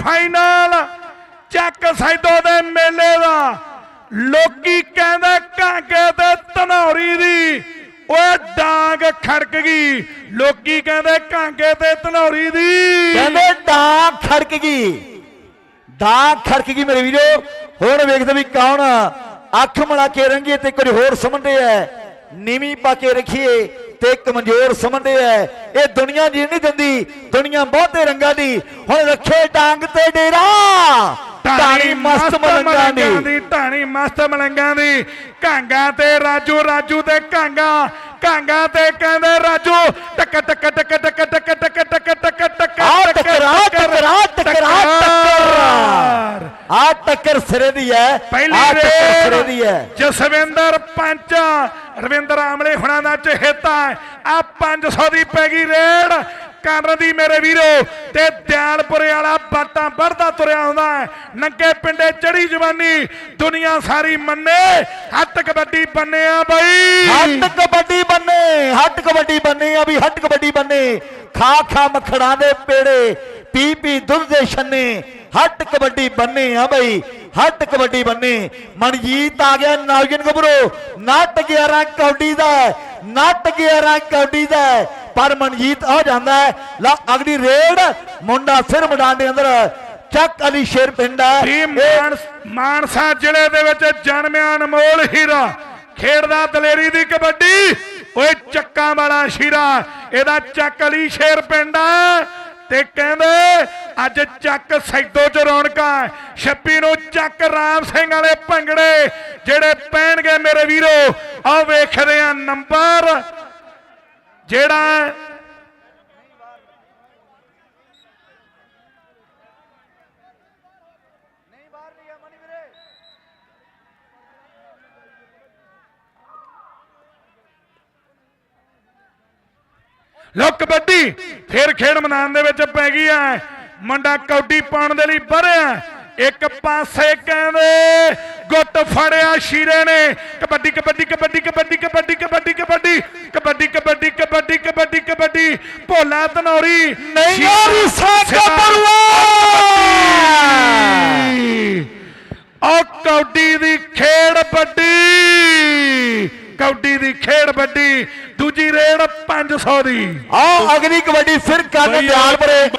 Semifinal ਚੱਕ ਸੈਦੋ ਦੇ ਮੇਲੇ ਦਾ। ਲੋਕੀ ਕਹਿੰਦੇ ਕਾਂਗੇ ਤੇ ਧਨੌਰੀ ਦੀ। ਓਏ ਡਾਂਗ ਖੜਕ ਗਈ। ਲੋਕੀ ਕਹਿੰਦੇ ਕਾਂਗੇ ਤੇ ਧਨੌਰੀ ਦੀ। ਕਹਿੰਦੇ ਡਾਂ ਖੜਕ ਗਈ। ਡਾਂ ਖੜਕ ਗਈ ਮੇਰੇ ਵੀਰੋ। ਹੁਣ ਵੇਖਦੇ ਵੀ ਕੌਣ ਅੱਖ ਮਲਾ ਕੇ ਰੰਗੇ ਤੇ ਕੁਝ ਹੋਰ ਸਮਝਦੇ ਐ ਨੀਵੀਂ ਪਾ ਕੇ ਰੱਖੀਏ। ਤੇ ਕਮਜ਼ੋਰ ਸਮਝਦੇ ਐ ਇਹ ਦੁਨੀਆ ਜੀ ਨਹੀਂ ਦਿੰਦੀ ਦੁਨੀਆ ਬਹੁਤੇ ਰੰਗਾਂ ਦੀ। ਹੁਣ ਰੱਖੇ ਡਾਂਗ ਤੇ ਡੇਰਾ। ਢਾਣੀ ਮਸਤ ਮਲੰਗਾਂ ਦੀ। ਢਾਣੀ ਮਸਤ ਮਲੰਗਾਂ ਦੀ। ਕਾਂਗਾ ਤੇ ਰਾਜੂ ਰਾਜੂ ਤੇ ਕਾਂਗਾ ਕਾਂਗਾ ਤੇ ਕਹਿੰਦੇ ਰਾਜੂ ਟਕ ਟਕ ਟਕ ਟਕ ਟਕ ਟਕ ਟਕ ਟਕ ਟਕ ਆ ਟਕਰਾ ਟਕਰਾ ਟਕਰਾ ਟੱਕਰ ਆ ਟੱਕਰ ਸਿਰੇ ਦੀ ਐ ਪਹਿਲੀ ਟੱਕਰ ਸਿਰੇ ਦੀ ਐ। ਜਸਵਿੰਦਰ ਪੰਚ ਰਵਿੰਦਰ ਆਮਲੇ ਹੁਣਾਂ ਦਾ ਚਹੇਤਾ ਆ 500 ਦੀ ਪੈ ਗਈ ਰੇਡ। ਕਰਨ ਦੀ ਮੇਰੇ ਵੀਰੋ। ਤੇ ਦਿਆਲਪੁਰੇ ਵਾਲਾ ਬਾਟਾਂ ਵੜਦਾ ਤੁਰਿਆ ਆਉਂਦਾ ਨੰਗੇ ਪਿੰਡੇ ਚੜੀ ਜਵਾਨੀ ਦੁਨੀਆ ਸਾਰੀ ਮੰਨੇ। ਹੱਟ ਕਬੱਡੀ ਬੰਨਿਆ ਬਈ। ਹੱਟ ਕਬੱਡੀ ਬੰਨੇ ਹੱਟ ਕਬੱਡੀ ਬੰਨੇ ਆ ਵੀ ਹੱਟ ਕਬੱਡੀ ਬੰਨੇ। ਖਾ ਖਾ ਮਖੜਾਂ ਦੇ ਪੇੜੇ ਪੀ ਪੀ ਦੁੱਧ ਦੇ ਛੰਨੇ। ਹੱਟ ਕਬੱਡੀ ਬੰਨੇ ਆ ਬਈ ਹੱਟ ਕਬੱਡੀ ਬੰਨੇ। ਮਨਜੀਤ ਆ ਗਿਆ ਨੌਜਨ ਗੱਭਰੂ ਨੱਟ 11 ਕੌਡੀ ਦਾ ਹੈ, ਨੱਟ 11 ਕੌਡੀ ਦਾ ਪਰ ਮਨਜੀਤ ਆ ਜਾਂਦਾ ਹੈ। ਲਾ ਅਗਲੀ ਰੇਡ ਮੁੰਡਾ ਫਿਰ ਮੈਦਾਨ ਦੇ ਅੰਦਰ। ਚੱਕ ਅਲੀ ਸ਼ੇਰ ਪਿੰਡ ਹੈ। ਮਾਨਸਾ ਜ਼ਿਲ੍ਹੇ ਦੇ ਵਿੱਚ ਜਨਮਿਆ ਅਨਮੋਲ ਹੀਰਾ। ਖੇਡਦਾ ਦਲੇਰੀ ਦੀ ਕਬੱਡੀ। ਓਏ ਚੱਕਾਂ ਵਾਲਾ ਸ਼ੀਰਾ। ਇਹਦਾ ਚੱਕ ਅਲੀ ਸ਼ੇਰ ਪਿੰਡ ਆ ਤੇ ਕਹਿੰਦੇ ਅੱਜ ਚੱਕ ਸੈਦੋ ਚ ਰੌਣਕਾਂ 26 ਨੂੰ ਚੱਕ ਰਾਮ ਸਿੰਘ ਵਾਲੇ ਭੰਗੜੇ ਜਿਹੜੇ ਪੈਣਗੇ ਮੇਰੇ ਵੀਰੋ। ਆਹ ਵੇਖਦੇ ਆ ਨੰਬਰ। ਜਿਹੜਾ ਲੋ ਕਬੱਡੀ ਫਿਰ ਖੇਡ ਮੈਦਾਨ ਦੇ ਵਿੱਚ ਪੈ ਗਈ ਐ। ਮੰਡਾ ਕੌਡੀ ਪਾਉਣ ਦੇ ਲਈ ਬਰਿਆ ਇੱਕ ਪਾਸੇ ਕਹਿੰਦੇ, ਗੁੱਟ ਫੜਿਆ ਸ਼ੀਰੇ ਨੇ। ਕਬੱਡੀ ਕਬੱਡੀ ਕਬੱਡੀ ਕਬੱਡੀ ਕਬੱਡੀ ਕਬੱਡੀ ਕਬੱਡੀ ਕਬੱਡੀ ਕਬੱਡੀ ਭੋਲਾ ਧਨੌਰੀ ਨਹੀਂ ਯਾਰੀ ਸਾਡਾ ਪਰਵਾ ਉਹ ਕੌਡੀ ਦੀ ਖੇਡ ਵੱਡੀ। ਕੌਡੀ ਦੀ ਖੇਡ ਵੱਡੀ। ਦੂਜੀ ਰੇਡ 500 ਦੀ। ਆ ਅਗਲੀ ਕਬੱਡੀ ਫਿਰ ਕੰਨ ਦਿਆਲ ਪਰੇ।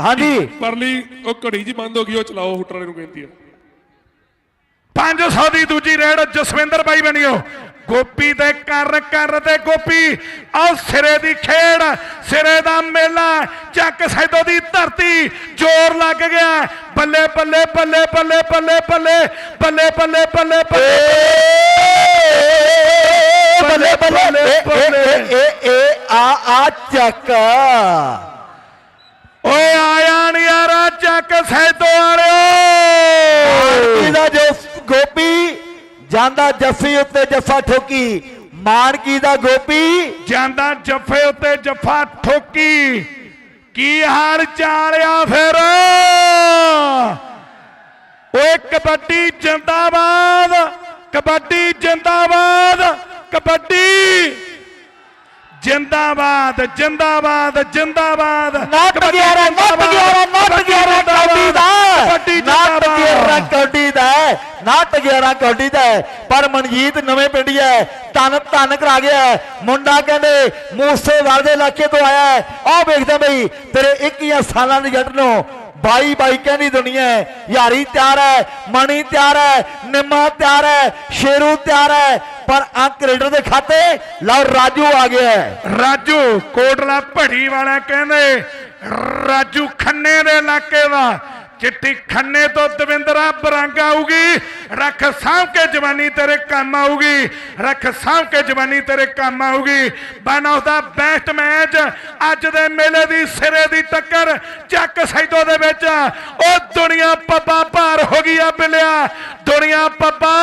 ਹਾਂਜੀ। ਪਰਲੀ ਉਹ ਘੜੀ ਜੀ ਬੰਦ ਹੋ ਗਈ ਉਹ ਚਲਾਓ ਹੁਟਰ ਵਾਲੇ ਨੂੰ ਬੇਨਤੀ ਹੈ। 500 ਦੀ ਦੂਜੀ ਰੇਡ ਜਸਵਿੰਦਰ ਬਾਈ ਬਣਿਓ। ਗੋਪੀ ਤੇ ਕਰ ਕਰ ਤੇ ਗੋਪੀ ਆਹ ਸਿਰੇ ਦੀ ਖੇਡ ਸਿਰੇ ਦਾ ਮੇਲਾ ਚੱਕ ਸੈਦੋ ਦੀ ਧਰਤੀ ਜ਼ੋਰ ਲੱਗ ਗਿਆ ਬੱਲੇ ਬੱਲੇ ਬੱਲੇ ਬੱਲੇ ਬੱਲੇ ਬੱਲੇ ਬੱਲੇ ਬੱਲੇ ਬੱਲੇ ਬੱਲੇ ਬੱਲੇ ਬੱਲੇ ਏ ਏ ਆ ਆ ਚੱਕ ਓਏ ਆਇਆ ਨੀ ਯਾਰਾ ਚੱਕ ਸੈਦੋ ਵਾਲਿਓ ਜਾਂਦਾ ਜੱਫੀ ਉੱਤੇ ਜੱਫਾ ਠੋਕੀ ਮਾਨਕੀ ਦਾ ਗੋਪੀ। ਜਾਂਦਾ ਜੱਫੇ ਉੱਤੇ ਜੱਫਾ ਠੋਕੀ ਕੀ ਹਾਲ ਚਾਲ ਆ ਫਿਰ? ਓਏ ਕਬੱਡੀ ਜਿੰਦਾਬਾਦ ਕਬੱਡੀ ਜਿੰਦਾਬਾਦ ਕਬੱਡੀ ਜਿੰਦਾਬਾਦ ਜਿੰਦਾਬਾਦ ਜਿੰਦਾਬਾਦ ਨੱਟ ਕਬੱਡੀ 11 ਨੱਟ 11 ਨੱਟ 11 ਕੌਡੀ ਦਾ ਕਬੱਡੀ ਨੱਟ 11 ਜਿੰਦਾਬਾਦ ਕੌਡੀ ਦਾ ਨੱਟ 11 ਕੌਡੀ ਦਾ ਪਰ ਮਨਜੀਤ ਨਵੇਂ ਪਿੰਡੀ ਹੈ ਤਨ ਤਨ ਕਰਾ ਗਿਆ ਮੁੰਡਾ ਕਹਿੰਦੇ, ਮੂਸੇ ਦੇ ਇਲਾਕੇ ਤੋਂ ਆਇਆ ਹੈ। ਆਹ ਵੇਖਦੇ ਬਈ, ਤੇਰੇ 21 ਸਾਲਾਂ ਦੀ ਜੱਟ ਨੂੰ ਬਾਈ ਬਾਈ ਕਹਿੰਦੀ ਦੁਨੀਆ ਯਾਰੀ ਤਿਆਰ ਹੈ, ਮਣੀ ਤਿਆਰ ਹੈ, ਨਿੰਮਾ ਤਿਆਰ ਹੈ, ਸ਼ੇਰੂ ਤਿਆਰ ਹੈ, ਪਰ ਅੰਕ ਰੇਡਰ ਦੇ ਖਾਤੇ, ਲਓ ਰਾਜੂ ਆ ਗਿਆ ਰਾਜੂ, ਕੋਟਲਾ ਭੜੀ ਵਾਲਾ ਕਹਿੰਦੇ, ਰਾਜੂ ਖੰਨੇ ਦੇ ਇਲਾਕੇ ਦਾ। ਚਿੱਟੀ ਖੰਨੇ ਤੋਂ ਦਵਿੰਦਰਾ ਬਰੰਗ ਆਊਗੀ। ਰੱਖ ਸਾਂਭ ਕੇ ਜਵਾਨੀ ਤੇਰੇ ਕੰਮ ਆਊਗੀ। ਰੱਖ ਸਾਂਭ ਕੇ ਜਵਾਨੀ ਤੇਰੇ ਕੰਮ ਆਊਗੀ। One of the best match ਅੱਜ ਦੇ ਮੇਲੇ ਦੀ ਸਿਰੇ ਦੀ ਟੱਕਰ ਚੱਕ ਸੈਦੋ ਦੇ ਵਿੱਚ। ਉਹ ਦੁਨੀਆ ਪੱਪਾ ਭਾਰ ਹੋ ਗਈ ਆ ਬਿਲਿਆ। ਦੁਨੀਆ ਪੱਪਾ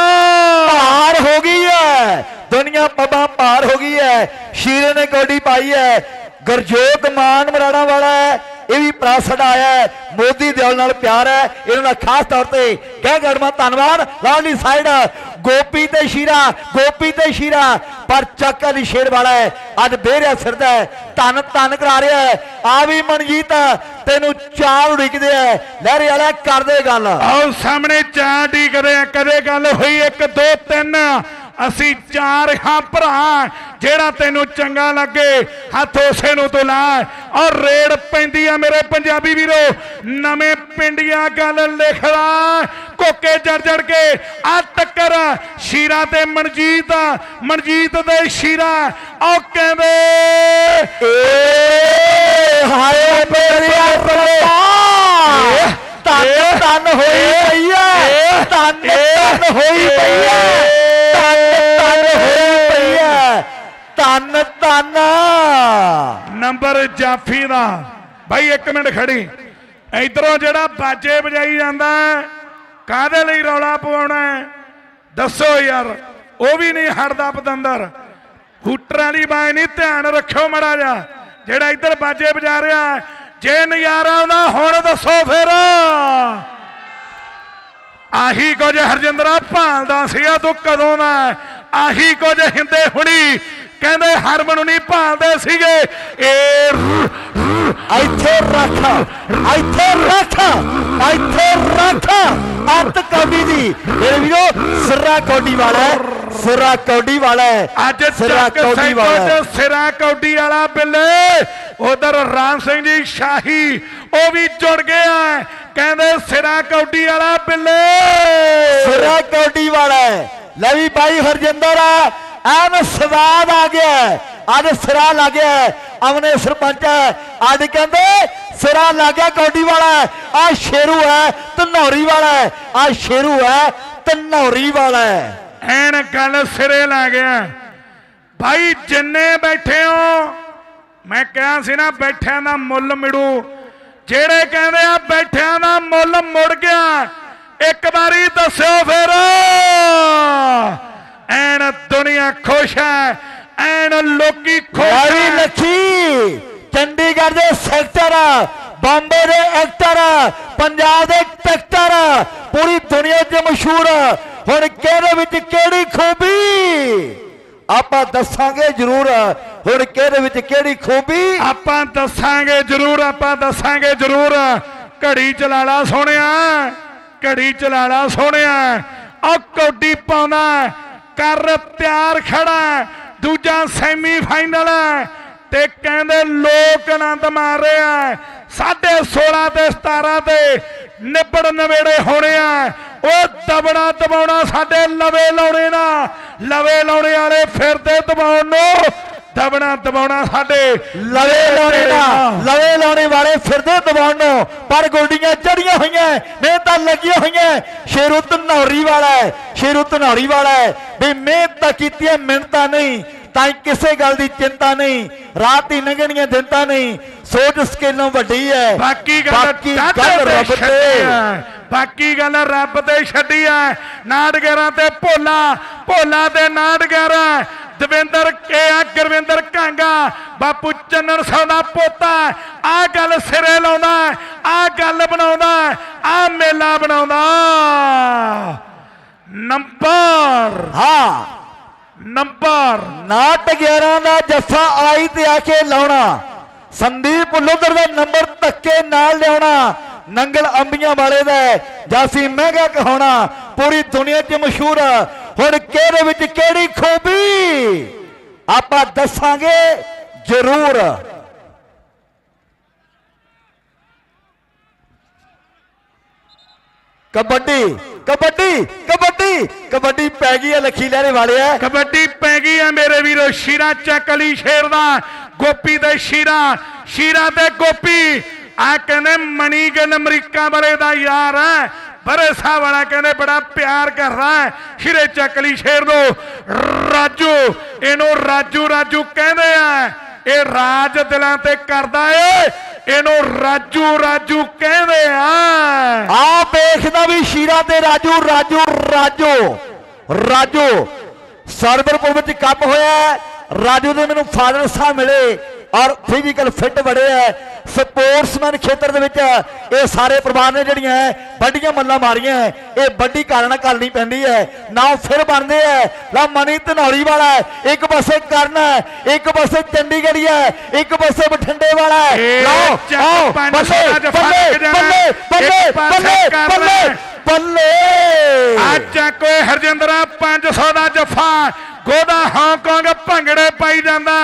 ਪਾਰ ਹੋ ਗਈ ਹੈ ਦੁਨੀਆ ਪੱਬਾਂ ਭਾਰ ਹੋ ਗਈ ਹੈ ਸ਼ੀਰੇ ਨੇ ਕੌਡੀ ਪਾਈ ਹੈ ਗਰਜੋਤ ਮਾਨ ਮਰਾਣਾ ਵਾਲਾ ਹੈ ਇਹ ਵੀ ਭਰਾ ਸਾਡਾ ਆਇਆ ਹੈ, ਮੋਦੀ ਦਿਲ ਨਾਲ ਪਿਆਰ ਹੈ, ਇਹਨਾਂ ਦਾ ਖਾਸ ਤੌਰ ਤੇ ਕਹਿ ਗੜਮਾ ਧੰਨਵਾਦ। ਲਾਲੀ ਸਾਈਡ ਗੋਪੀ ਤੇ ਸ਼ੀਰਾ, ਗੋਪੀ ਤੇ ਸ਼ੀਰਾ, ਪਰ ਚੱਕ ਅਲੀ ਸ਼ੇਰ ਵਾਲਾ ਹੈ, ਅੱਜ ਬੇਰਿਆ ਫਿਰਦਾ ਹੈ, ਧੰਨ ਧੰਨ ਕਰਾ ਰਿਹਾ ਹੈ। ਆ ਵੀ ਮਨਜੀਤ, ਤੈਨੂੰ ਚਾਲ ਉਡੀਕਦੇ ਆ, ਲਹਿਰੇ ਵਾਲਾ ਕਰਦੇ ਗੱਲ। ਆਓ ਸਾਹਮਣੇ ਚਾਰ ਡੀ ਕਦੇ ਕਦੇ ਗੱਲ ਹੋਈ 1 2 3 ਅਸੀਂ ਚਾਰ ਹਾਂ ਭਰਾ, ਜਿਹੜਾ ਤੈਨੂੰ ਚੰਗਾ ਲੱਗੇ, ਹੱਥ ਉਸੇ ਨੂੰ ਤੂੰ ਲਾ। ਔਰ ਰੇਡ ਪੈਂਦੀ ਆ ਮੇਰੇ ਪੰਜਾਬੀ ਵੀਰੋ। ਨਵੇਂ ਪਿੰਡੀਆਂ ਗੱਲ ਲਿਖਦਾ ਕੋਕੇ ਜੜ ਜੜ ਕੇ ਆ ਟੱਕਰ। ਸ਼ੀਰਾ ਤੇ ਮਨਜੀਤ ਮਨਜੀਤ ਦੇ ਸ਼ੀਰਾ। ਉਹ ਕਹਿੰਦੇ ਹਾਏ ਬੇਰਿਆ ਰੱਬਾ ਤਨ ਤਨ ਹੋਈ ਪਈ ਹੈ ਤਨ ਤਨ ਹੋਈ ਪਈ ਹੈ ਤਨ ਤਨ ਹੋਈ ਪਈ ਹੈ ਤਨ ਤਨ। ਨੰਬਰ ਜਾਫੀ ਦਾ। ਭਾਈ 1 ਮਿੰਟ ਖੜੀ। ਇਧਰੋਂ ਜਿਹੜਾ ਬਾਜੇ ਵਜਾਈ ਜਾਂਦਾ ਹੈ, ਲਈ ਰੌਲਾ ਪਵਾਉਣਾ ਦੱਸੋ ਯਾਰ ਉਹ ਵੀ ਨਹੀਂ ਹਟਦਾ ਪਤੰਦਰ। ਹੂਟਰਾਂ ਵਾਲੀ ਬਾਈ ਨਹੀਂ ਧਿਆਨ ਰੱਖਿਓ ਮੜਾ ਜਾ ਜਿਹੜਾ ਇੱਧਰ ਬਾਜੇ ਵਜਾ ਰਿਹਾ ਜੇ ਨਜ਼ਾਰਾ ਦਾ ਹੁਣ ਦੱਸੋ ਫਿਰ। ਆਹੀ ਕੁਝ ਹਰਜਿੰਦਰਾ ਭਾਲਦਾ ਸੀਗਾ ਤੂੰ ਕਦੋਂ ਦਾ ਆਹੀ ਕੁਝ ਹਿੰਦੇ ਹੁਣੀ ਕਹਿੰਦੇ ਹਰਮਨ ਨਹੀਂ ਭਾਲਦੇ ਸੀਗੇ ਏ ਇੱਥੇ ਰੱਖ ਇੱਥੇ ਰੱਖ ਇੱਥੇ ਰੱਖ ਅੱਤ ਕੌਡੀ ਦੀ ਮੇਰੇ ਵੀਰੋ ਸਿਰਾ ਕੌਡੀ ਵਾਲਾ ਸਿਰਾ ਕੌਡੀ ਵਾਲਾ ਅੱਜ ਸਿਰਾ ਕੌਡੀ ਵਾਲਾ ਸਿਰਾ ਕੌਡੀ ਵਾਲਾ ਬਿੱਲੇ ਉਧਰ ਰਾਮ ਸਿੰਘ ਜੀ ਸ਼ਾਹੀ ਉਹ ਵੀ ਜੁੜ ਗਿਆ ਕਹਿੰਦੇ ਸਿਰਾ ਕੌਡੀ ਵਾਲਾ ਬਿੱਲੇ ਸਿਰਾ ਕੌਡੀ ਵਾਲਾ ਹੈ। ਲੈ ਵੀ ਬਾਈ ਹਰਜਿੰਦਰ ਐਨ ਸਵਾਦ ਆ ਗਿਆ ਹੈ। ਅੱਜ ਸਿਰਾ ਲੱਗ ਅਮਨੇ ਸਰਪੰਚ ਅੱਜ ਕਹਿੰਦੇ ਸਿਰਾ ਲੱਗ ਗਿਆ ਕੌਡੀ ਵਾਲਾ ਆ ਸ਼ੇਰੂ ਹੈ, ਧਨੌਰੀ ਵਾਲਾ ਆ ਸ਼ੇਰੂ ਹੈ, ਧਨੌਰੀ ਵਾਲਾ ਐਨ ਗੱਲ ਸਿਰੇ ਲਾ ਗਿਆ। ਭਾਈ ਜਿੰਨੇ ਬੈਠੇ ਹੋ, ਮੈਂ ਕਿਹਾ ਸੀ ਨਾ ਬੈਠਿਆਂ ਦਾ ਮੁੱਲ ਮਿੜੂ ਜਿਹੜੇ ਕਹਿੰਦੇ ਆ ਬੈਠਿਆਂ ਦਾ ਮੁੱਲ ਮੁੜ ਗਿਆ, ਇੱਕ ਵਾਰੀ ਦੱਸਿਓ ਫਿਰ। ਦੁਨੀਆ ਖੁਸ਼ ਹੈ ਐਨ ਲੋਕੀ ਖੁਸ਼ ਲੱਖੀ ਚੰਡੀਗੜ੍ਹ ਦੇ ਸੈਕਟਰ ਬੰਬੇ ਦੇ ਐਕਟਰ ਪੰਜਾਬ ਦੇ ਟੈਕਟਰ ਪੂਰੀ ਦੁਨੀਆ 'ਚ ਮਸ਼ਹੂਰ ਹੁਣ ਕਿਹਦੇ ਵਿੱਚ ਕਿਹੜੀ ਖੂਬੀ? ਆਪਾਂ ਦੱਸਾਂਗੇ ਜ਼ਰੂਰ ਹੁਣ ਕਿਹਦੇ ਵਿੱਚ ਕਿਹੜੀ ਖੂਬੀ? ਆਪਾਂ ਦੱਸਾਂਗੇ ਜ਼ਰੂਰ ਆਪਾਂ ਦੱਸਾਂਗੇ ਜ਼ਰੂਰ। ਘੜੀ ਚਲਾਲਾ ਸੋਹਣਿਆ ਘੜੀ ਚਲਾਲਾ ਸੋਹਣਿਆ ਆ ਕੌਡੀ ਪਾਉਂਦਾ ਕਰ ਤਿਆਰ ਖੜਾ ਦੂਜਾ ਸੈਮੀ ਫਾਈਨਲ ਤੇ ਕਹਿੰਦੇ ਲੋਕ ਆਨੰਦ ਮਾਰ ਰਹੇ ਆ ਸਾਢੇ 16 ਤੇ 17 ਤੇ ਨਿਬੜ ਨਵੇੜੇ ਹੋਣੇ ਆ। ਉਹ ਦਬਣਾ ਦਬਾਉਣਾ ਸਾਡੇ ਲਵੇ ਲਾਉਣੇ ਨਾ। ਲਵੇ ਲਾਉਣੇ ਵਾਲੇ ਫਿਰਦੇ ਦਬਾਉਣ ਨੂੰ। ਦਬਣਾ ਦਬਾਉਣਾ ਸਾਡੇ ਲਵੇ ਲਾਉਣੇ ਦਾ ਲਵੇ ਲਾਉਣੇ ਵਾਲੇ ਫਿਰਦੇ ਦਬਾਉਣ ਨੂੰ। ਪਰ ਗੋਡੀਆਂ ਚੜੀਆਂ ਹੋਈਆਂ ਮਿਹਨਤਾਂ ਲੱਗੀਆਂ ਹੋਈਆਂ। ਸ਼ੇਰੂ ਧਨੌਰੀ ਵਾਲਾ ਹੈ ਸ਼ੇਰੂ ਧਨੌਰੀ ਵਾਲਾ ਹੈ। ਵੀ ਮਿਹਨਤ ਤਾਂ ਕੀਤੀਆਂ ਮਿਹਨਤਾਂ ਨਹੀਂ। ਤਾਂ ਕਿਸੇ ਗੱਲ ਦੀ ਚਿੰਤਾ ਨਹੀਂ। ਰਾਤ ਹੀ ਲੰਘਣੀਆਂ ਦਿਨਤਾ ਨਹੀਂ। ਸੋਚ ਸਕੇਲੋਂ ਵੱਡੀ ਹੈ। ਬਾਕੀ ਗੱਲ ਗੱਲ ਤੇ ਰੱਬ ਤੇ। ਹੈ। ਬਾਕੀ ਗੱਲ ਰੱਬ ਤੇ ਛੱਡੀ ਐ ਨਾਟਗਰਾਂ ਤੇ ਭੋਲਾ। ਭੋਲਾ ਤੇ ਨਾਟਗਰਾਂ ਦਵਿੰਦਰ ਕੇ ਆ ਗੁਰਵਿੰਦਰ ਕਾਂਗਾ। ਬਾਪੂ ਚੰਨਣ ਸਿੰਘ ਦਾ ਪੋਤਾ ਆ। ਗੱਲ ਸਿਰੇ ਲਾਉਂਦਾ ਆ ਗੱਲ ਬਣਾਉਂਦਾ ਆ ਮੇਲਾ ਬਣਾਉਂਦਾ। ਨੰਬਰ। ਹਾਂ। ਨੰਬਰ। ਨਾਟ 11 ਦਾ ਜੱਫਾ ਆਈ ਤੇ ਆ ਕੇ ਲਾਉਣਾ। ਸੰਦੀਪ ਲੁੱਧਰ ਦਾ ਨੰਬਰ ਧੱਕੇ ਨਾਲ ਲਿਆਉਣਾ। ਨੰਗਲ ਅੰਬੀਆਂ ਵਾਲੇ ਦਾ ਜਾਸੀ ਮਹਿੰਗਾ ਕਹਾਉਣਾ। ਪੂਰੀ ਦੁਨੀਆ 'ਚ ਮਸ਼ਹੂਰ ਆ। ਹੁਣ ਕਿਹਦੇ ਵਿੱਚ ਕਿਹੜੀ ਖੂਬੀ? ਆਪਾਂ ਦੱਸਾਂਗੇ ਜ਼ਰੂਰ। ਕਬੱਡੀ ਕਬੱਡੀ ਕਬੱਡੀ ਕਬੱਡੀ ਪੈ ਗਈ ਹੈ ਲੱਖੀ ਲਹਿਰੇ ਵਾਲਿਆ ਕਬੱਡੀ ਪੈ ਗਈ ਆ ਮੇਰੇ ਵੀਰੋ, ਸ਼ੀਰਾ ਚੱਕ ਅਲੀ ਸ਼ੇਰ ਦਾ ਗੋਪੀ ਦੇ ਸ਼ੀਰਾ ਸ਼ੀਰਾ ਤੇ ਗੋਪੀ। ਆ ਕਹਿੰਦੇ ਮਣੀ ਅਮਰੀਕਾ ਬਰੇ ਦਾ ਯਾਰ ਹੈ। ਬਰੇ ਵਾਲਾ ਕਹਿੰਦੇ, ਬੜਾ ਪਿਆਰ ਕਰਦਾ ਹੈ ਸ਼ੀਰੇ ਚੱਕ ਸ਼ੇਰ ਨੂੰ। ਰਾਜੂ, ਇਹਨੂੰ ਰਾਜੂ ਰਾਜੂ ਕਹਿੰਦੇ ਆ, ਇਹ ਰਾਜ ਦਿਲਾਂ ਤੇ ਕਰਦਾ ਏ। ਇਹਨੂੰ ਰਾਜੂ ਰਾਜੂ ਕਹਿੰਦੇ ਆ। ਆ ਵੇਖਦਾ ਵੀ ਸ਼ੀਰਾ ਤੇ ਰਾਜੂ ਰਾਜੂ ਰਾਜੂ ਰਾਜੂ। ਸਰਵਰਪੁਰ ਵਿੱਚ ਕੱਪ ਹੋਇਆ, ਰਾਜੂ ਦੇ ਮੈਨੂੰ ਫਾਦਰ ਸਾਹਿਬ ਮਿਲੇ। ਔਰ ਫਿਜ਼ੀਕਲ ਫਿੱਟ ਬੜੇ ਐ ਸਪੋਰਟਸਮੈਨ ਖੇਤਰ ਦੇ ਵਿੱਚ ਇਹ ਸਾਰੇ ਪਰਿਵਾਰ ਨੇ ਜਿਹੜੀਆਂ ਵੱਡੀਆਂ ਮੱਲਾਂ ਮਾਰੀਆਂ। ਇਹ ਵੱਡੀ ਕਾਰਨ ਕਰਨੀ ਪੈਂਦੀ ਹੈ ਨਾ ਫਿਰ ਬਣਦੇ ਐ। ਲਾ ਮਨੀ ਧਨੌਲੀ ਵਾਲਾ ਇੱਕ ਪਾਸੇ ਕਰਨ ਇੱਕ ਪਾਸੇ ਚੰਡੀਗੜ੍ਹ ਹੈ ਇੱਕ ਪਾਸੇ ਬਠਿੰਡੇ ਵਾਲਾ ਲਓ, ਆਓ। ਬੱਲੇ ਅੱਜ ਕੋਈ ਹਰਜਿੰਦਰਾ 500 ਦਾ ਜੱਫਾ। ਗੋਦਾ ਹਾਂਗਕਾਂਗ ਭੰਗੜੇ ਪਾਈ ਜਾਂਦਾ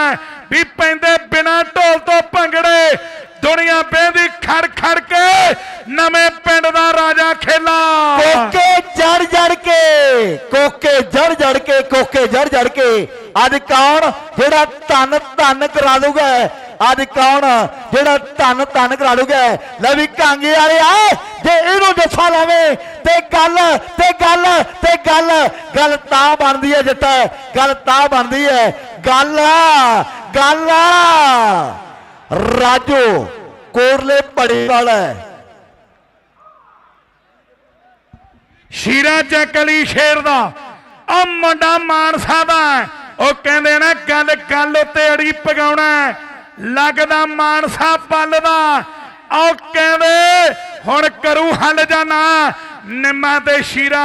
ਵੀ ਪੈਂਦੇ ਬਿਨਾ ਢੋਲ ਤੋਂ ਭੰਗੜੇ, ਦੁਨੀਆ ਬਹਿੰਦੀ ਖੜ ਖੜ ਕੇ, ਨਵੇਂ ਪਿੰਡ ਦਾ ਰਾਜਾ ਖੇਲਾ। ਕੋਕੇ ਜੜ ਜੜ ਕੇ, ਕੋਕੇ ਜੜ ਜੜ ਕੇ, ਕੋਕੇ ਜੜ ਜੜ ਕੇ। ਅੱਜ ਕੌਣ ਜਿਹੜਾ ਧੰਨ ਧੰਨ ਕਰਾ ਦੂਗਾ ਅੱਜ ਕੌਣ ਜਿਹੜਾ ਧੰਨ ਧੰਨ ਕਰਾ ਦੂਗਾ ਲੈ ਵੀ ਕਾਂਗੇ ਵਾਲੇ ਆ, ਜੇ ਇਹਨੂੰ ਜੱਫਾ ਲਾਵੇ, ਤੇ ਗੱਲ ਤੇ ਗੱਲ ਤੇ ਗੱਲ। ਗੱਲ ਤਾਂ ਬਣਦੀ ਹੈ ਜੱਟਾ, ਗੱਲ ਤਾਂ ਬਣਦੀ ਹੈ। ਗੱਲ ਗੱਲ ਰਾਜੋ, ਕੋਰਲੇ ਪੜੀ ਵਾਲਾ ਹੈ। ਸ਼ੀਰਾ ਚੱਕ ਅਲੀ ਸ਼ੇਰ ਦਾ। ਉਹ ਮੁੰਡਾ ਮਾਨਸਾ ਦਾ ਉਹ ਕਹਿੰਦੇ ਨਾ, ਗੱਲ ਗੱਲ ਉੱਤੇ ਅੜੀ ਪਗਾਉਣਾ ਲੱਗਦਾ ਮਾਨਸਾ ਪੱਲ ਦਾ ਕਹਿੰਦੇ, ਹੁਣ ਕਰੂ ਹੱਲ ਜਾਣਾ ਨਿੰਮਾ ਤੇ ਸ਼ੀਰਾ,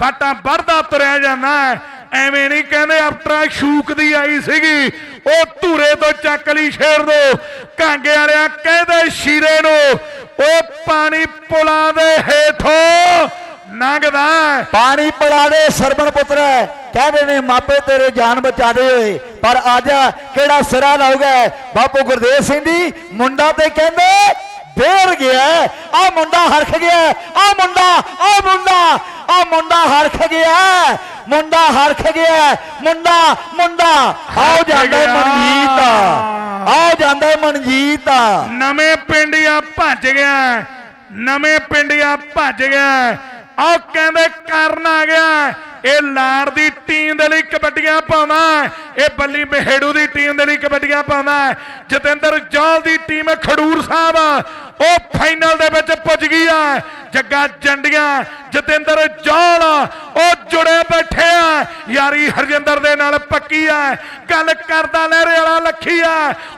ਬਾਟਾ ਵੜਦਾ ਤੁਰਿਆ ਜਾਂਦਾ ਐਵੇਂ ਨਹੀਂ ਕਹਿੰਦੇ ਅਫਟਰਾ ਸ਼ੂਕ ਦੀ ਆਈ ਸੀਗੀ। ਉਹ ਧੂਰੇ ਤੋਂ ਚੱਕ ਲਈ ਸ਼ੇਰ ਦੋ ਕਾਂਗੇ ਵਾਲਿਆ ਕਹਿੰਦੇ ਸ਼ੀਰੇ ਨੂੰ। ਉਹ ਪਾਣੀ ਪੁਲਾਂ ਦੇ ਹੇਠੋਂ ਲੰਘਦਾ। ਪਾਣੀ ਪਿਲਾ ਦੇ ਸਰਬਣ ਪੁੱਤਰ, ਕਹਿੰਦੇ ਨੇ, ਮਾਪੇ ਤੇਰੇ ਜਾਨ ਬਚਾ ਦੇ। ਓਏ ਪਰ ਅੱਜ ਕਿਹੜਾ ਸਿਰਾ ਲਾਊਗਾ? ਬਾਪੂ ਗੁਰਦੇਵ ਸਿੰਘ ਜੀ ਮੁੰਡਾ ਤੇ ਕਹਿੰਦੇ ਫੇਰ ਗਿਆ ਆ ਮੁੰਡਾ ਹਰਖ ਗਿਆ ਆ ਮੁੰਡਾ ਆ ਮੁੰਡਾ ਆ ਮੁੰਡਾ ਹਰਖ ਗਿਆ ਮੁੰਡਾ ਹਰਖ ਗਿਆ ਮੁੰਡਾ ਮੁੰਡਾ ਆਓ ਜਾਂਦਾ ਮਨਜੀਤ। ਆਓ ਜਾਂਦਾ ਮਨਜੀਤ। ਨਵੇਂ ਪਿੰਡਿਆ ਭੱਜ ਗਿਆ ਨਵੇਂ ਪਿੰਡਿਆ ਭੱਜ ਗਿਆ ਕਹਿੰਦੇ ਕਰਨ ਆ ਗਿਆ। ਇਹ ਲਾਰ ਦੀ ਟੀਮ ਦੇ ਲਈ ਕਬੱਡੀਆਂ ਪਾਉਂਦਾ ਇਹ ਬੱਲੀ ਮਹੇੜੂ ਦੀ ਟੀਮ ਦੇ ਲਈ ਕਬੱਡੀਆਂ ਪਾਉਂਦਾ ਜਤਿੰਦਰ ਜੌਲ ਦੀ ਟੀਮ ਖਡੂਰ ਸਾਹਿਬ, ਉਹ ਫਾਈਨਲ ਦੇ ਵਿੱਚ ਪੁੱਜ ਗਈ ਆ ਜੱਗਾ ਜੰਡੀਆਂ, ਜਤਿੰਦਰ ਜੌਲ, ਉਹ ਜੁੜੇ ਬੈਠੇ ਆ। ਯਾਰੀ ਹਰਜਿੰਦਰ ਦੇ ਨਾਲ ਪੱਕੀ ਆ। ਗੱਲ ਕਰਦਾ ਲਹਿਰੇ ਵਾਲਾ ਲੱਖੀ ਆ।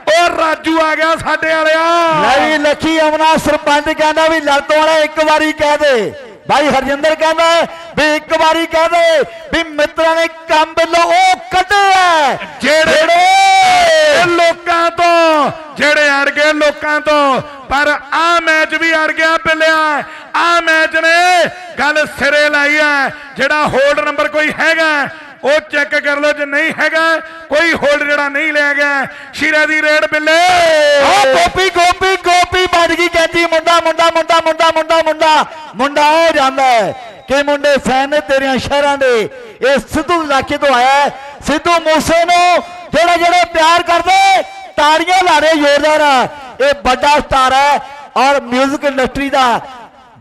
ਉਹ ਰਾਜੂ ਆ ਗਿਆ ਸਾਡੇ ਵਾਲਿਆ। ਲੈ ਲੱਖੀ ਅਮਨਾ ਸਰਪੰਚ ਕਹਿੰਦਾ ਵੀ ਲੜਤੋਂ ਵਾਲਾ ਇੱਕ ਵਾਰੀ ਕਹਿ ਦੇ। ਭਾਈ ਹਰਜਿੰਦਰ ਕਹਿੰਦਾ ਵੀ ਇੱਕ ਵਾਰੀ ਕਹਿ ਦੇ ਵੀ ਮਿੱਤਰਾਂ ਨੇ ਕੰਮ ਵੱਲੋਂ ਉਹ ਕੱਢਿਆ। ਜਿਹੜੇ ਲੋਕਾਂ ਤੋਂ ਜਿਹੜੇ ਅੜ ਗਏ ਲੋਕਾਂ ਤੋਂ ਪਰ ਆ ਮੈਚ ਵੀ ਅੜ ਗਿਆ ਬਿੱਲਿਆ ਆ ਮੈਚ ਨੇ ਗੱਲ ਸਿਰੇ ਲਾਈ ਹੈ ਜਿਹੜਾ ਹੋਲਡ ਨੰਬਰ ਕੋਈ ਹੈਗਾ ਉਹ ਚੈੱਕ ਕਰ ਲਓ ਜੇ ਨਹੀਂ ਹੈਗਾ, ਕੋਈ ਹੋਲਡ ਜਿਹੜਾ ਨਹੀਂ ਲਿਆ ਗਿਆ, ਸ਼ੀਰਾ ਦੀ ਰੇਡ ਬਿੱਲੇ। ਆ ਗੋਪੀ ਗੋਪੀ ਗੋਪੀ ਵੱਜ ਗਈ ਕਹਿੰਦੀ ਮੁੰਡਾ ਮੁੰਡਾ ਮੁੰਡਾ ਮੁੰਡਾ ਮੁੰਡਾ ਮੁੰਡਾ ਮੁੰਡਾ ਹੋ ਜਾਂਦਾ ਕਿ ਮੁੰਡੇ ਫੈਨ ਨੇ ਤੇਰੀਆਂ ਸ਼ਹਿਰਾਂ ਦੇ, ਇਹ ਸਿੱਧੂ ਇਲਾਕੇ ਤੋਂ ਆਇਆ ਸਿੱਧੂ ਮੂਸੇ ਨੂੰ ਜਿਹੜੇ ਜਿਹੜੇ ਪਿਆਰ ਕਰਦੇ, ਤਾੜੀਆਂ ਲਾ ਰਹੇ ਜ਼ੋਰਦਾਰ। ਇਹ ਵੱਡਾ ਸਟਾਰ ਹੈ ਔਰ 뮤직 ਇੰਡਸਟਰੀ ਦਾ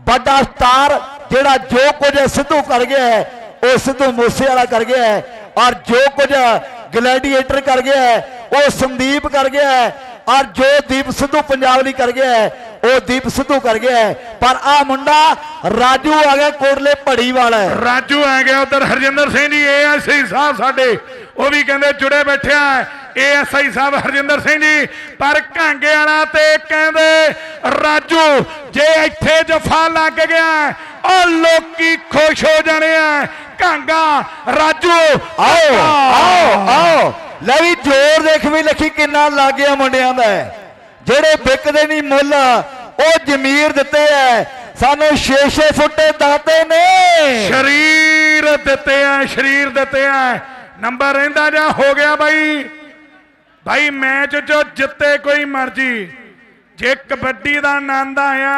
ਵੱਡਾ ਸਟਾਰ ਜਿਹੜਾ ਜੋ ਕੁਝ ਸਿੱਧੂ ਕਰ ਗਿਆ ਹੈ। ਉਹ ਸਿੱਧੂ ਮੂਸੇ ਵਾਲਾ ਕਰ ਗਿਆ ਹੈ ਔਰ ਜੋ ਕੁਝ ਗਲੈਡੀਏਟਰ ਕਰ ਗਿਆ ਹੈ, ਉਹ ਸੰਦੀਪ ਕਰ ਗਿਆ ਹੈ, ਔਰ ਜੋ ਦੀਪ ਸਿੱਧੂ ਪੰਜਾਬ ਲਈ ਕਰ ਗਿਆ ਹੈ, ਉਹ ਦੀਪ ਸਿੱਧੂ ਕਰ ਗਿਆ ਪਰ ਆ ਮੁੰਡਾ ਰਾਜੂ ਆ ਗਿਆ ਕੋਟਲੇ ਪੜੀ ਵਾਲਾ ਰਾਜੂ ਆ ਗਿਆ ਉਧਰ, ਹਰਜਿੰਦਰ ਸਿੰਘ ਜੀ ਏਐਸਆਈ ਸਾਹਿਬ ਸਾਡੇ, ਉਹ ਵੀ ਕਹਿੰਦੇ ਜੁੜੇ ਬੈਠਿਆ ਏਐਸਆਈ ਸਾਹਿਬ, ਹਰਜਿੰਦਰ ਸਿੰਘ ਜੀ, ਪਰ ਕਾਂਗੇ ਵਾਲਾ ਤੇ ਕਹਿੰਦੇ ਰਾਜੂ, ਜੇ ਇੱਥੇ ਜਫਾ ਲੱਗ ਗਿਆ, ਉਹ ਲੋਕੀ ਖੁਸ਼ ਹੋ ਜਾਣੇ ਆ। ਕਾਂਗਾ ਰਾਜੂ ਆਓ ਆਓ। ਆਓ ਲੈ ਵੀ ਜ਼ੋਰ ਦੇਖ ਵੀ ਲੱਖੀ ਕਿੰਨਾ ਲੱਗ ਗਿਆ ਮੁੰਡਿਆਂ ਦਾ। ਜਿਹੜੇ ਵਿਕਦੇ ਨਹੀਂ ਮੁੱਲ ਉਹ ਜ਼ਮੀਰ ਦਿੱਤੇ ਐ। ਸਾਨੂੰ 6-6 ਫੁੱਟੇ ਦਾਤੇ ਨੇ। ਸ਼ਰੀਰ ਦਿੱਤੇ ਆ ਸ਼ਰੀਰ ਦਿੱਤੇ ਆ ਨੰਬਰ ਰਹਿੰਦਾ ਜਾਂ ਹੋ ਗਿਆ ਬਾਈ? ਭਾਈ ਮੈਚ ਚ ਜਿੱਤੇ ਕੋਈ ਮਰਜ਼ੀ। ਜੇ ਕਬੱਡੀ ਦਾ ਆਨੰਦ ਆਇਆ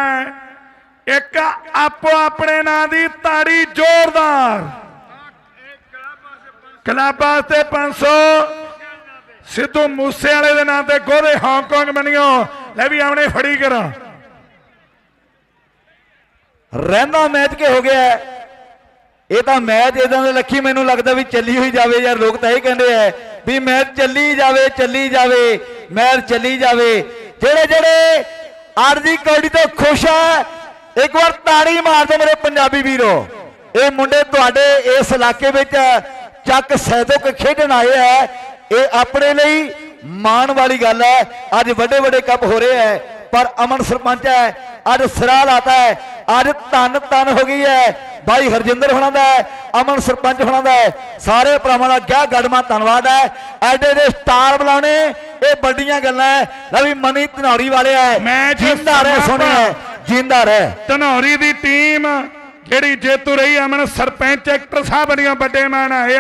ਇੱਕ ਆਪੋ ਆਪਣੇ ਨਾਂ ਦੀ ਤਾੜੀ ਜ਼ੋਰਦਾਰ। ਕਲੱਬ ਵਾਸਤੇ 500 ਸਿੱਧੂ ਮੂਸੇ ਵਾਲੇ ਦੇ ਨਾਂ ਤੇ ਗੋਰੇ ਹਾਂਗਕਾਂਗ ਬਣਿਓ ਲੈ ਵੀ ਆਉਣੇ ਫੜੀ ਕਰਾਂ। ਰਹਿੰਦਾ ਮੈਚ ਕੇ ਹੋ ਗਿਆ ਇਹ ਤਾਂ ਮੈਚ ਇਦਾਂ ਦੇ ਲੱਖੀ ਮੈਨੂੰ ਲੱਗਦਾ ਵੀ ਚੱਲੀ ਹੋਈ ਜਾਵੇ ਯਾਰ, ਲੋਕ ਤਾਂ ਇਹ ਕਹਿੰਦੇ ਆ ਵੀ ਮੈਚ ਚੱਲੀ ਜਾਵੇ ਚੱਲੀ ਜਾਵੇ, ਮੈਚ ਚੱਲੀ ਜਾਵੇ। ਜਿਹੜੇ ਜਿਹੜੇ ਆਰਜੀ ਕੌਡੀ ਤੋਂ ਖੁਸ਼ ਹੈ ਇੱਕ ਵਾਰ ਤਾੜੀ ਮਾਰ ਦਿਓ ਮੇਰੇ ਪੰਜਾਬੀ ਵੀਰੋ। ਇਹ ਮੁੰਡੇ ਤੁਹਾਡੇ ਇਸ ਇਲਾਕੇ ਵਿੱਚ ਚੱਕ ਸੈਦੋ ਕੇ ਖੇਡਣ ਆਏ ਆ ਇਹ ਆਪਣੇ ਲਈ ਮਾਣ ਵਾਲੀ ਗੱਲ ਹੈ ਅੱਜ ਵੱਡੇ ਵੱਡੇ ਕੱਪ ਹੋ ਰਹੇ ਹੈ ਪਰ ਅਮਨ ਸਰਪੰਚ ਹੈ ਅੱਜ ਸਿਰਾ ਲਾਤਾ ਹੈ ਅੱਜ ਧੰਨ ਧੰਨ ਹੋ ਗਈ ਹੈ ਬਾਈ ਹਰਜਿੰਦਰ ਹੋਣਾ ਦਾ ਹੈ, ਅਮਨ ਸਰਪੰਚ ਹੋਣਾ ਦਾ ਹੈ, ਸਾਰੇ ਭਰਾਵਾਂ ਦਾ ਗਿਆ ਗੜਮਾ ਧੰਨਵਾਦ ਹੈ ਐਡੇ ਦੇ ਸਟਾਰ ਬੁਲਾਉਣੇ ਇਹ ਵੱਡੀਆਂ ਗੱਲਾਂ ਹੈ ਲੈ ਵੀ ਮਨੀ ਧਨੌਰੀ ਵਾਲੇ ਹੈ ਮੈਚ ਜਿੰਦਾ ਰਹਿ। ਸੋਹਣਿਆ ਜਿੰਦਾ ਰਹਿ। ਧਨੌਰੀ ਦੀ ਟੀਮ ਜਿਹੜੀ ਜੇਤੂ ਰਹੀ ਅਮਨ ਸਰਪੰਚ ਐਕਟਰ ਸਾਹਿਬ ਦੀਆਂ ਵੱਡੇ ਮਾਣ ਆਏ